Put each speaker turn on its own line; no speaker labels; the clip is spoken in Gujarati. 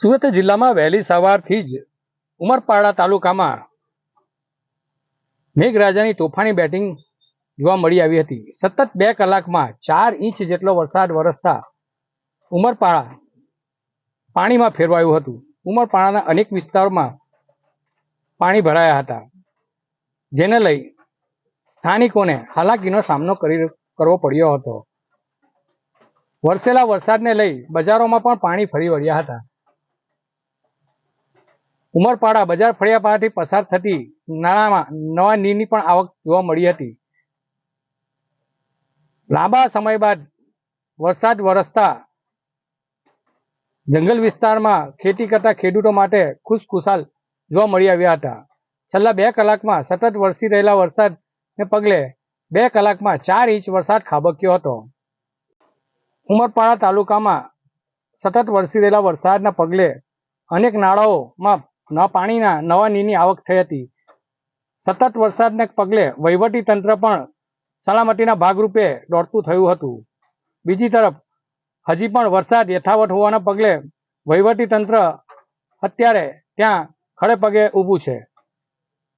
સુરત જિલ્લામાં વહેલી સવારથી જ ઉમરપાડા તાલુકામાં મેઘરાજાની તોફાની બેટિંગ જોવા મળી આવી હતી. સતત બે કલાકમાં ચાર ઇંચ જેટલો વરસાદ વરસતા ઉમરપાડા પાણીમાં ફેરવાયું હતું. ઉમરપાડાના અનેક વિસ્તારોમાં પાણી ભરાયા હતા. જેને લઈ સ્થાનિકોને હાલાકીનો સામનો કરી કરવો પડ્યો હતો. વરસેલા વરસાદને લઈ બજારોમાં પણ પાણી ફરી વળ્યા હતા. ઉમરપાડા બજાર ફળિયા પાસેથી પસાર થતી નાણામાં નવા નીરની પણ આવક જોવા મળી હતી. લાંબા સમય બાદ વરસાદ વરસતા જંગલ વિસ્તારમાં ખેતી કરતા ખેડૂતો માટે ખુશખુશાલ જોવા મળી આવ્યા હતા. છેલ્લા બે કલાકમાં સતત વરસી રહેલા વરસાદને પગલે બે કલાકમાં ચાર ઇંચ વરસાદ ખાબક્યો હતો. ઉમરપાડા તાલુકામાં સતત વરસી રહેલા વરસાદના પગલે અનેક નાળાઓમાં ન પાણીના નવા નીની આવક થઈ હતી. સતત વરસાદને પગલે વહીવટી તંત્ર પણ સલામતીના ભાગરૂપે દોડતું થયું હતું. બીજી તરફ, હજી પણ વરસાદ યથાવત હોવાના પગલે વહીવટી તંત્ર અત્યારે ત્યાં ખડે પગે ઊભું છે.